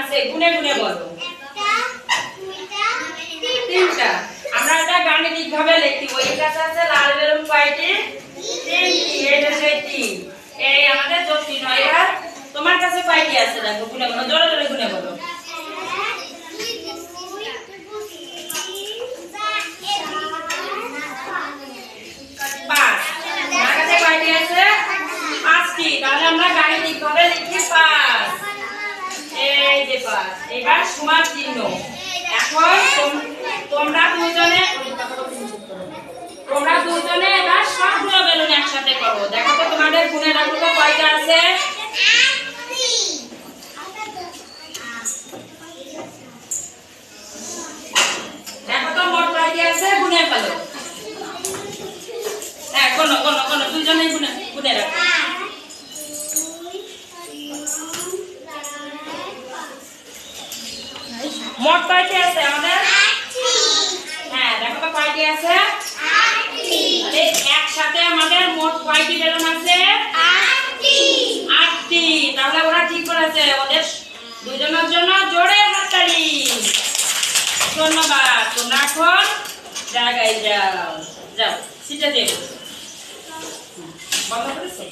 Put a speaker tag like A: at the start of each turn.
A: আছে? গুনে গুনে বলো। তিনটা। আমরা এটা গাণিতিক ভাবে লিখি। ওই কাছে আছে লাল বেলুন কয়টি? তিনটি। এটা সেই এই আমাদের যুক্তি নয়। তোমার কাছে কয়টি আছে? দেখো গুনে গুনে জোরে জোরে গুনে বলো। পাঁচ। আমার কাছে কয়টি আছে? পাঁচটি। তাহলে আমরা গাণিতিক ভাবে এবার সমান চিহ্ন। এখন তোমরা দুজনে তোমরা দুজনে এবার সবগুলো বেলুন একসাথে করো। দেখো তো তোমাদের গুণের আগুলো কয়টা আছে? দেখো তো মোট কয়টি আছে? গুনে ফেলো মোট কয়টি আছে আমাদের? হ্যাঁ দেখো তো কয়টি আছে। একসাথে আমাদের মোট কয়টি বেলুন আছে? আটটি। তাহলে ওরা ঠিক করেছে। ওদের দুজনের জন্য জোরে হাততালি। ধন্যবাদ। তোমরা এখন জায়গায় যাও। যাও সিটে দেবো বন্ধ করেছে?